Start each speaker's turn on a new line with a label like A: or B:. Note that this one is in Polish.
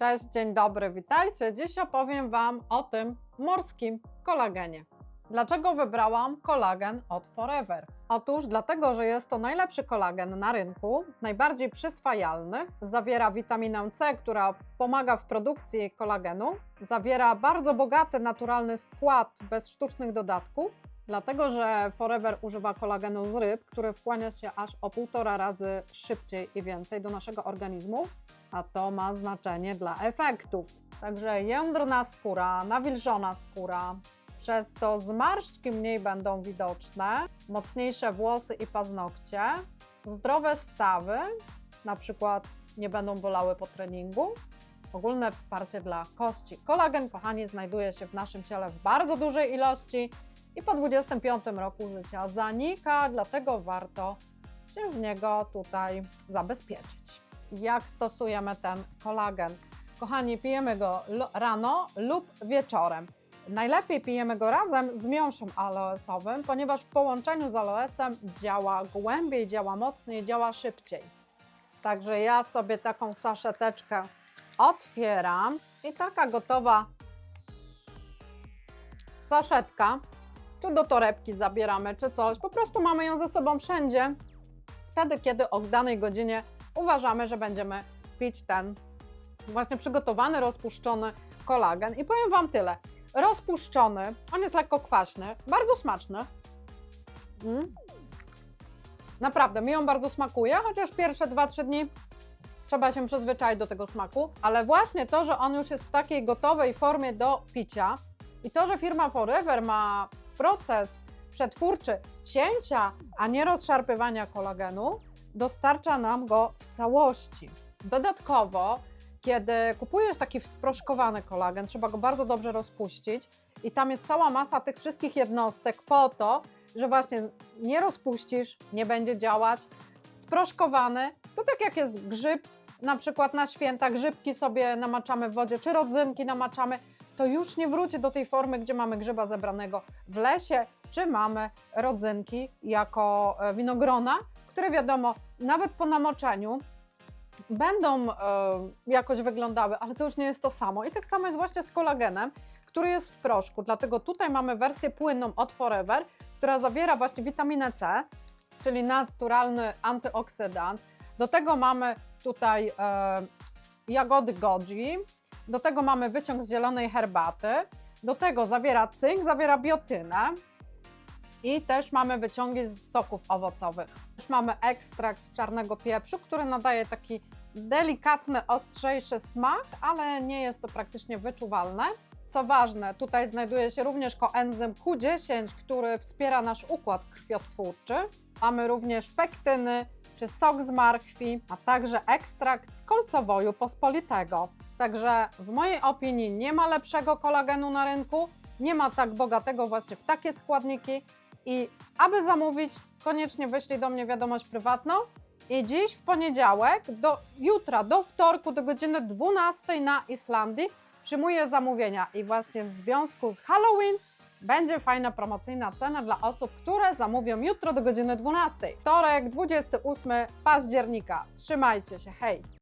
A: Cześć, dzień dobry, witajcie. Dziś opowiem Wam o tym morskim kolagenie. Dlaczego wybrałam kolagen od Forever? Otóż dlatego, że jest to najlepszy kolagen na rynku, najbardziej przyswajalny, zawiera witaminę C, która pomaga w produkcji kolagenu, zawiera bardzo bogaty naturalny skład bez sztucznych dodatków, dlatego że Forever używa kolagenu z ryb, który wchłania się aż o półtora razy szybciej i więcej do naszego organizmu a to ma znaczenie dla efektów. Także jędrna skóra, nawilżona skóra, przez to zmarszczki mniej będą widoczne, mocniejsze włosy i paznokcie, zdrowe stawy, na przykład nie będą bolały po treningu, ogólne wsparcie dla kości. Kolagen, kochani, znajduje się w naszym ciele w bardzo dużej ilości i po 25 roku życia zanika, dlatego warto się w niego tutaj zabezpieczyć jak stosujemy ten kolagen. Kochani, pijemy go rano lub wieczorem. Najlepiej pijemy go razem z miąższem aloesowym, ponieważ w połączeniu z aloesem działa głębiej, działa mocniej, działa szybciej. Także ja sobie taką saszeteczkę otwieram i taka gotowa saszetka, czy do torebki zabieramy, czy coś, po prostu mamy ją ze sobą wszędzie, wtedy, kiedy o danej godzinie uważamy, że będziemy pić ten właśnie przygotowany, rozpuszczony kolagen. I powiem Wam tyle. Rozpuszczony, on jest lekko kwaśny, bardzo smaczny. Mm. Naprawdę, mi on bardzo smakuje, chociaż pierwsze 2-3 dni trzeba się przyzwyczaić do tego smaku, ale właśnie to, że on już jest w takiej gotowej formie do picia i to, że firma Forever ma proces przetwórczy cięcia, a nie rozszarpywania kolagenu, dostarcza nam go w całości. Dodatkowo, kiedy kupujesz taki sproszkowany kolagen, trzeba go bardzo dobrze rozpuścić i tam jest cała masa tych wszystkich jednostek po to, że właśnie nie rozpuścisz, nie będzie działać. Sproszkowany to tak jak jest grzyb, na przykład na święta grzybki sobie namaczamy w wodzie, czy rodzynki namaczamy, to już nie wróci do tej formy, gdzie mamy grzyba zebranego w lesie, czy mamy rodzynki jako e, winogrona, które wiadomo, nawet po namoczeniu będą e, jakoś wyglądały, ale to już nie jest to samo. I tak samo jest właśnie z kolagenem, który jest w proszku. Dlatego tutaj mamy wersję płynną od Forever, która zawiera właśnie witaminę C, czyli naturalny antyoksydant. Do tego mamy tutaj e, jagody goji, do tego mamy wyciąg z zielonej herbaty, do tego zawiera cynk, zawiera biotynę, i też mamy wyciągi z soków owocowych. Mamy ekstrakt z czarnego pieprzu, który nadaje taki delikatny, ostrzejszy smak, ale nie jest to praktycznie wyczuwalne. Co ważne, tutaj znajduje się również koenzym Q10, który wspiera nasz układ krwiotwórczy. Mamy również pektyny czy sok z marchwi, a także ekstrakt z kolcowoju pospolitego. Także w mojej opinii nie ma lepszego kolagenu na rynku, nie ma tak bogatego właśnie w takie składniki, i aby zamówić, koniecznie wyślij do mnie wiadomość prywatną. I dziś w poniedziałek, do jutra, do wtorku, do godziny 12 na Islandii przyjmuję zamówienia. I właśnie w związku z Halloween będzie fajna promocyjna cena dla osób, które zamówią jutro do godziny 12. Wtorek, 28 października. Trzymajcie się, hej!